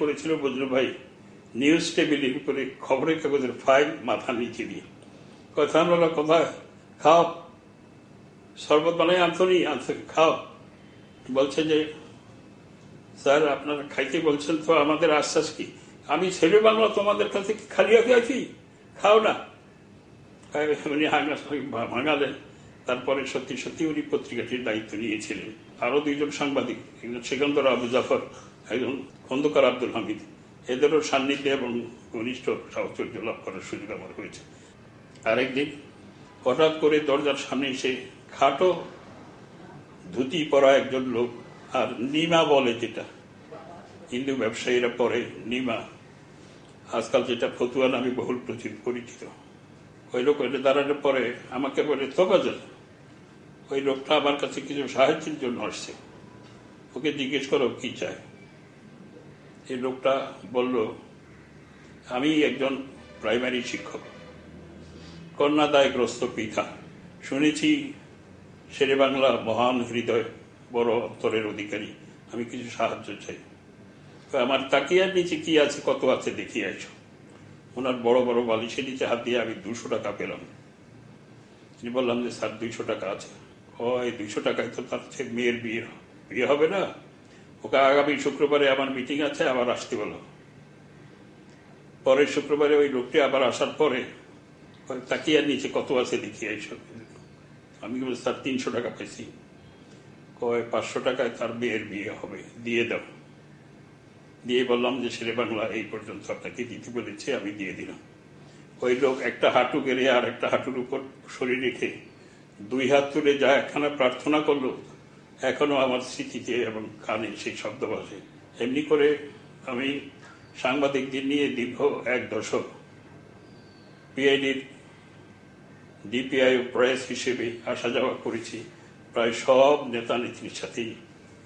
করেছিল বজরু ভাই। নিউজ টেবিলের উপরে খবরের কাগজের ফাইল মাথা নিচে দিয়ে। কথা আমরা কোথায় খাও। শরবত বানাই আনতনি আনতে খাও। বলছে যে, স্যার, আপনারা খাইতে বলছেন তো, আমাদের আশ্বাস কি? আমি ছেলে বাংলা, তোমাদের কাছে খালি হয়ে আছি। খাও না। উনি ভাঙালেন। তারপরে সত্যি সত্যি উনি পত্রিকাটির দায়িত্ব নিয়েছিলেন। আরও দুইজন সাংবাদিক, একজন সেকন্দর আবু জাফর একজন খন্দকার আব্দুল হামিদ। এদেরও সান্নিধ্যে এবং ঘনিষ্ঠ সাহচর্য লাভ করার সুযোগ আমার হয়েছে। আরেকদিন হঠাৎ করে দরজার সামনে এসে খাটো ধুতি পরা একজন লোক আর নিমা বলে যেটা। হিন্দু ব্যবসায়ীরা পরে নিমা, আজকাল যেটা ফতুয়া নামে বহুল প্রচুর পরিচিত। ওই লোক ওইটা দাঁড়ানোর পরে আমাকে বলে তোফাজল ওই লোকটা আমার কাছে কিছু সাহায্যের জন্য আসছে। ওকে জিজ্ঞেস করো কি চায়? এই লোকটা বলল, আমি একজন প্রাইমারি শিক্ষক। কন্যাদায়গ্রস্ত পিতা শুনেছি শেরে বাংলা মহান হৃদয়, বড় অন্তরের অধিকারী। আমি কিছু সাহায্য চাই। আমার তাকিয়ার নিচে কি আছে, কত আছে দেখিয়ে আছো ওনার বড় বড় বালিশের নিচে হাত দিয়ে আমি দুশো টাকা পেলাম। তিনি বললাম যে, স্যার দুইশো টাকা আছে। ও এই দুইশো টাকায় তো তার মেয়ের বিয়ে বিয়ে হবে না? ওকে আগামী শুক্রবারে আমার মিটিং আছে, আবার আসতে বলো। পরের শুক্রবারে ওই লোকটি আবার আসার পরে তাকিয়ার নিচে কত আছে দেখি এইসব আমি বলি, স্যার, তিনশো টাকা পেয়েছি কয়, পাঁচশো টাকায় তার মেয়ের বিয়ে হবে, দিয়ে দাও। দিয়ে বললাম যে শেরে বাংলা, এই পর্যন্ত আপনাকে দিতে বলেছে, আমি দিয়ে দিলাম। ওই লোক একটা হাঁটু গেড়ে আর একটা হাঁটুর উপর শরীর রেখে দুই হাত তুলে যা একখানা প্রার্থনা করল এখনও আমার স্মৃতিতে এবং কানে সেই শব্দ বাজে। এমনি করে আমি সাংবাদিকদের নিয়ে দীর্ঘ এক দশক পিআইডির ডিপিআই প্রেস হিসেবে আসা যাওয়া করেছি। প্রায় সব নেতা নেত্রীর সাথেই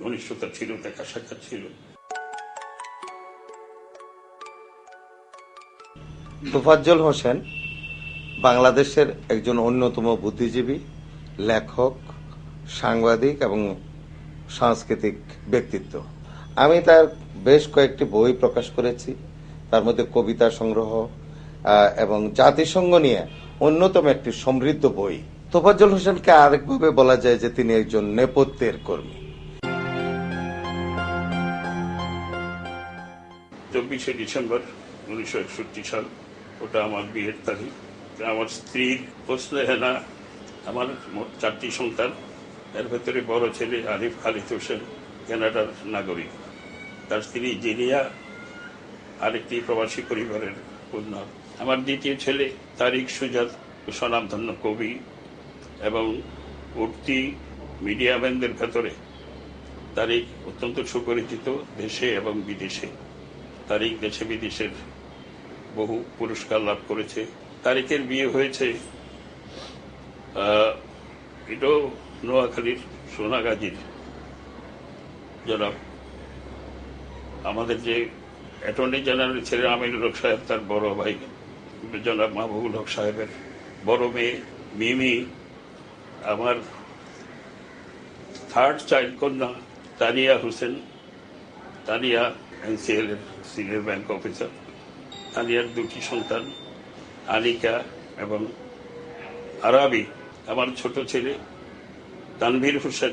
ঘনিষ্ঠতা ছিল, দেখা সাক্ষাৎ ছিল। তোফাজ্জল হোসেন বাংলাদেশের একজন অন্যতম বুদ্ধিজীবী, লেখক সাংবাদিক এবং সাংস্কৃতিক ব্যক্তিত্ব। আমি তার বেশ কয়েকটি বই প্রকাশ করেছি। তার মধ্যে কবিতা সংগ্রহ এবং জাতিসংঘ নিয়ে অন্যতম একটি সমৃদ্ধ বই। তোফাজ্জল হোসেনকে আরেকভাবে বলা যায় যে তিনি একজন নেপথ্যের কর্মী। চব্বিশে ডিসেম্বর উনিশশো একষট্টি সাল, ওটা আমার বিয়ের তারিখ। আমার প্রশ্ন হেনা আমার চারটি সন্তান। এর ভেতরে বড় ছেলে আরিফ খালিদ হোসেন, কানাডার নাগরিক। তার স্ত্রী জেনিয়া আরেকটি প্রবাসী পরিবারের কন্যা। আমার দ্বিতীয় ছেলে তারিক সুজাত, স্বনামধন্য কবি এবং উঠতি মিডিয়াম্যানদের ভেতরে। তারিক অত্যন্ত সুপরিচিত দেশে এবং বিদেশে। তারিক দেশে বিদেশের বহু পুরস্কার লাভ করেছে। তারিকের বিয়ে হয়েছে এটাও নোয়াখালীর সোনাগাজীর জনাব, আমাদের যে অ্যাটর্নি জেনারেল ছিলেন আমিনুল হক সাহেব, তার বড় ভাই জনাব মাহবুবুল হক সাহেবের বড় মেয়ে মিমি, আমার থার্ড চাইল্ড কন্যা তানিয়া হোসেন, তানিয়া এনসিএল এর সিনিয়র ব্যাংক অফিসার তানিয়ার দুটি সন্তান আনিকা এবং আরাবি, আমার ছোট ছেলে তানভীর হোসেন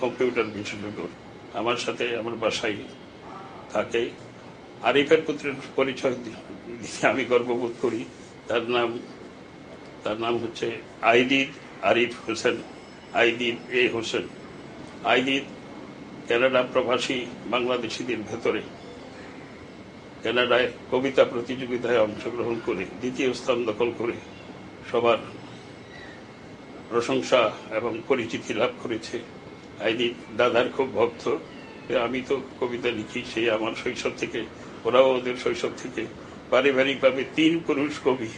কম্পিউটার বিশেষজ্ঞ। আমার সাথে আমার বাসায় থাকে। আরিফের পুত্রের পরিচয় আমি গর্ববোধ করি। তার নাম তার নাম হচ্ছে আইদিদ আরিফ হোসেন। আইদিদ এ হোসেন। আইদিদ কানাডা প্রবাসী বাংলাদেশিদের ভেতরে। কানাডায় কবিতা প্রতিযোগিতায় অংশগ্রহণ করে, দ্বিতীয় স্থান দখল করে সবার প্রশংসা এবং পরিচিতি লাভ করেছে। আইনি দাদার খুব ভক্ত। আমি তো কবিতা লিখি সেই আমার শৈশব থেকে, ওরাও ওদের শৈশব থেকে। পারিবারিকভাবে তিন পুরুষ কবি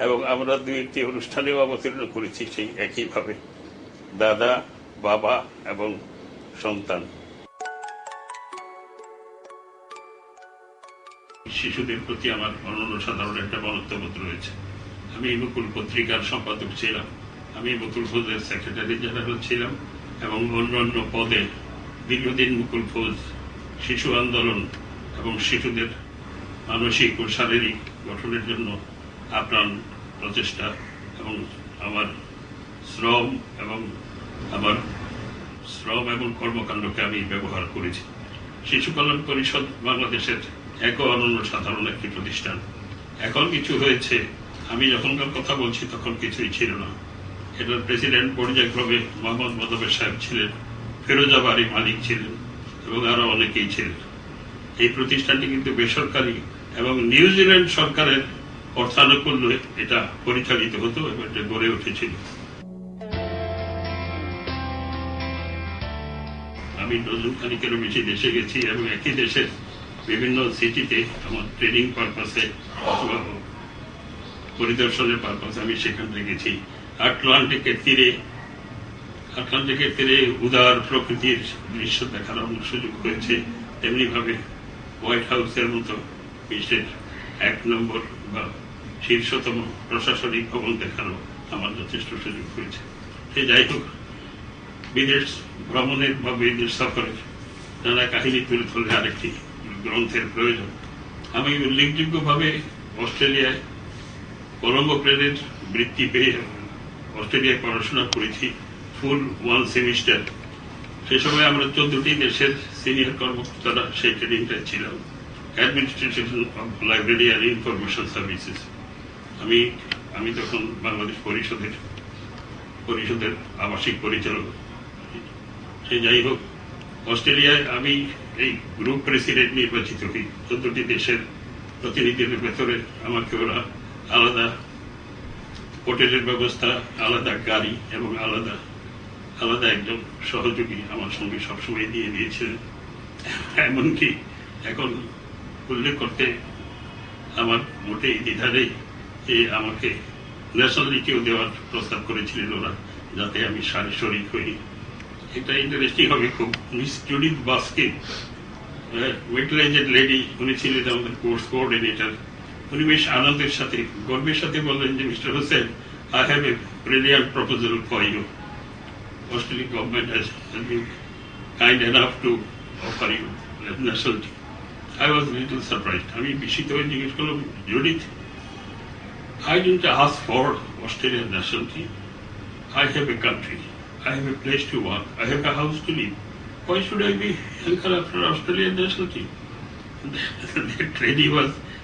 এবং আমরা দুই একটি অনুষ্ঠানেও অবতীর্ণ করেছি সেই একইভাবে। দাদা, বাবা এবং সন্তান। শিশুদের প্রতি আমার অনন্য সাধারণ একটা মনত্ববোধ রয়েছে। আমি মুকুল পত্রিকার সম্পাদক ছিলাম। আমি মুকুল ফৌজের সেক্রেটারি জেনারেল ছিলাম এবং অন্যান্য পদে দীর্ঘদিন মুকুল ফৌজ শিশু আন্দোলন এবং শিশুদের মানসিক ও শারীরিক গঠনের জন্য আপ্রাণ প্রচেষ্টা এবং আমার শ্রম এবং আমার শ্রম এবং কর্মকাণ্ডকে আমি ব্যবহার করেছি। শিশু কল্যাণ পরিষদ বাংলাদেশের এক অনন্য সাধারণ একটি প্রতিষ্ঠান। এখন কিছু হয়েছে। আমি যখনকার কথা বলছি তখন কিছুই ছিল না। এটার প্রেসিডেন্ট পর্যায়ক্রমে মোহাম্মদ মদবের সাহেব ছিলেন ফেরোজাবাড়ি মালিক ছিলেন এবং আরও অনেকেই ছিলেন। এই প্রতিষ্ঠানটি কিন্তু বেসরকারি এবং নিউজিল্যান্ড সরকারের অর্থানুকূল্যে এটা পরিচালিত হতো এবং এটা গড়ে উঠেছিল। আমি ডজন খানিকেরও বেশি দেশে গেছি এবং একই দেশের বিভিন্ন সিটিতে আমার ট্রেনিং পারপাসে পরিদর্শনের পারপাসে আমি সেখানে গেছি। আটলান্টিকের তীরে আটলান্টিকের তীরে উদার প্রকৃতির দৃশ্য দেখার আমার সুযোগ হয়েছে তেমনি ভাবে হোয়াইট হাউসের মতো বিশ্বের এক নম্বর বা শীর্ষতম প্রশাসনিক ভবন দেখানো আমার যথেষ্ট সুযোগ হয়েছে সে যাই হোক, বিদেশ ভ্রমণের বা বিদেশ সফরের নানা কাহিনী তুলে ধরলে আরেকটি গ্রন্থের প্রয়োজন। আমি উল্লেখযোগ্যভাবে অস্ট্রেলিয়ায় কলম্বো প্লেনের বৃত্তি পেয়ে অস্ট্রেলিয়ায় পড়াশোনা করেছি ফুল ওয়ান সেমিস্টার সে সময় আমরা চোদ্দটি দেশের সিনিয়র কর্মকর্তারা সেই ট্রেনিংটায় ছিলাম। Administration of library and information services আমি আমি তখন বাংলাদেশ পরিষদের পরিষদের আবাসিক পরিচালক। সে যাই হোক, অস্ট্রেলিয়ায় আমি এই গ্রুপ প্রেসিডেন্ট নির্বাচিত হই। চোদ্দটি দেশের প্রতিনিধিদের ভেতরে আমাকে ওরা আলাদা হোটেলের ব্যবস্থা আলাদা গাড়ি এবং আলাদা আলাদা একজন সহযোগী আমার সঙ্গে সবসময় দিয়ে দিয়েছিলেন এমনকি এখন উল্লেখ করতে আমার মোটেই দ্বিধা নেই আমাকে ন্যাশনালিটিও দেওয়ার প্রস্তাব করেছিলেন ওরা, যাতে আমি সারি শরিক হই। এটা ইন্টারেস্টিং হবে, খুব মিস জুডিথ বাস্কে ওয়েটলেজের লেডি উনি ছিলেন আমাদের কোর্স কোঅর্ডিনেটর উনি বেশ আনন্দের সাথে গর্বের সাথে বললেন যে mister Hossain I have a brilliant proposal for you has, has been kind enough to offer you nationality. I was a surprised. আমি বিস্মিত হয়ে জিজ্ঞেস করলাম I didn't ask for Australian nationality. I have a country. I have a place to work. I have a house. Why should I be hanker after Australian nationality? lady was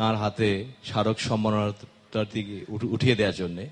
তার হাতে স্মারক সম্মাননাটি উঠিয়ে দেওয়ার জন্যে।